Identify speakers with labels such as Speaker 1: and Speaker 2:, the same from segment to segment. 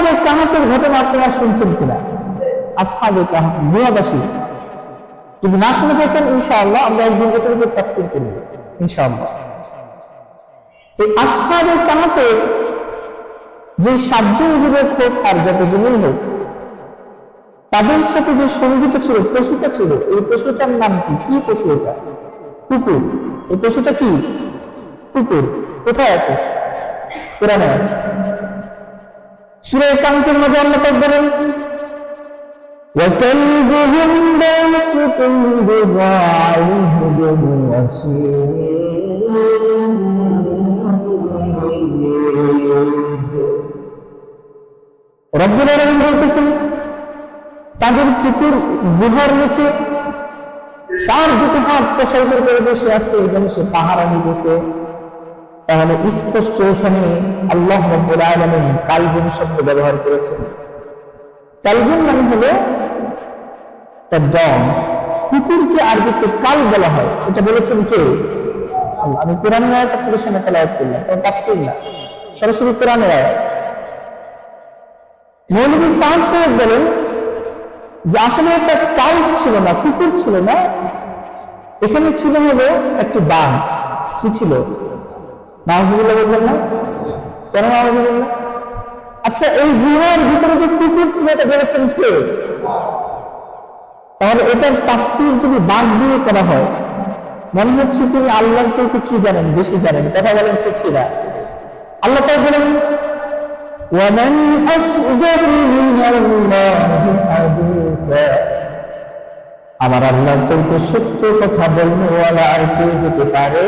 Speaker 1: আসহাবে কাহাফের ঘটনা আপনারা শুনছেন কিনা? আসহাবে কাহাফ গুহাবাসী যদি না শুনে থাকেন, ইনশাআল্লাহ আমরা একদিন এটার উপর তাফসির করব ইনশাআল্লাহ। এই আসহাবে কাহাফের যে সাতজন যুবক হোক আর যতজনই হোক, তাদের সাথে যে সঙ্গীটা ছিল, পশুটা ছিল, এই পশুটার নাম কি? কি পশু এটা? কুকুর। এই পশুটা কি? কুকুর। কোথায় আছে? কোরআনে আছে। সুরে কান্তের মধ্যে আল্লাহ পাক বলেন وكلبهم باسط ذراعيه بالوصيد রব্বুল আলামিন বলতেছেন তাদের কুকুর গুহার মুখে তার দুটো হাত প্রসারিত করে বসে আছে যেন সে পাহারা নিতেছে তাহলে স্পষ্ট এখানে আল্লাহ রব্বুল আলামিন কালগুন শব্দ ব্যবহার করেছেন। কালগুন মানে হলো তার ডন কুকুরকে আরবিতে কাল বলা হয়। এটা বলেছেন কে। আমি কোরআনের আয়াত আপনাদের সামনে তেলাওয়াত করলাম, কোনো তাফসীর না। সরাসরি কোরআনের আয়াত। সাহেব সাহেব বলেন যে আসলে একটা কাল ছিল না, কুকুর ছিল না। এখানে ছিল হলো একটি বাঘ। কি ছিল? নামাজুল্লাহ বলবেন না কেন নামাজুল্লাহ আচ্ছা এই গুহার ভিতরে যে কুকুর ছিল এটা বলেছেন কে তাহলে এটার তাফসির যদি বাঘ দিয়ে করা হয় মনে হচ্ছে তিনি আল্লাহর চাইতে কি জানেন বেশি জানেন কথা বলেন ঠিক কিনা আল্লাহ তাই বলেন ومن أصدق من الله حديثا আমার আল্লাহর চাইতে সত্য কথা বলবো ওয়ালা আর কেউ হতে পারে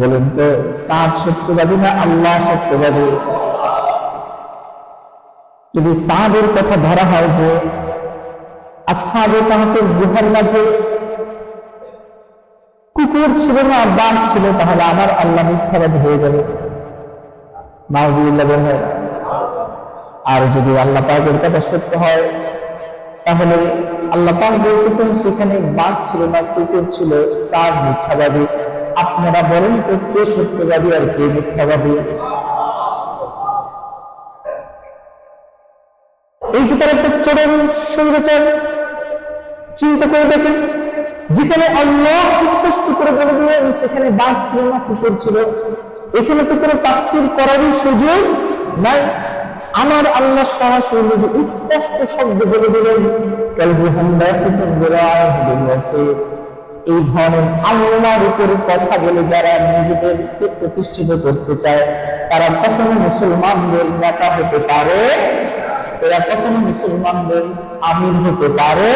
Speaker 1: বলেন তো সাত সত্যবাদী না আল্লাহ সত্যবাদী যদি সাদের কথা ধরা হয় যে আসহাবে কাহাফের গুহার মাঝে কুকুর ছিল না, বাঘ ছিল, তাহলে আমার আল্লাহ মিথ্যাবাদী হয়ে যাবে নাউজুবিল্লাহ বের। আর যদি আল্লাহ পাকের কথা সত্য হয়, তাহলে আল্লাহ পাক বলতেছেন, সেখানে বাঘ ছিল না, কুকুর ছিল, সার মিথ্যাবাদী আপনারা বলেন তো কে সত্যবাদী আর কে মিথ্যাবাদী? এই যে তার একটা চরম স্বৈরাচার চিন্তা করে দেখেন, যেখানে আল্লাহ স্পষ্ট করে বলে দিলেন, সেখানে বাঘ ছিল না কুকুর ছিল। এখানে তো কোনো তাফসির করারই সুযোগ নাই। আমার আল্লাহ সরাসরি নিজে স্পষ্ট শব্দ বলে দিলেন বাসিতুন যিরাআহু বিল-ওয়াসিত। এই ধরনের আল্লাহর উপর কথা বলে যারা নিজেদেরকে প্রতিষ্ঠিত করতে চায়, তারা কখনো মুসলমানদের নেতা হতে পারে? এরা কখনো মুসলমানদের আমির হতে পারে?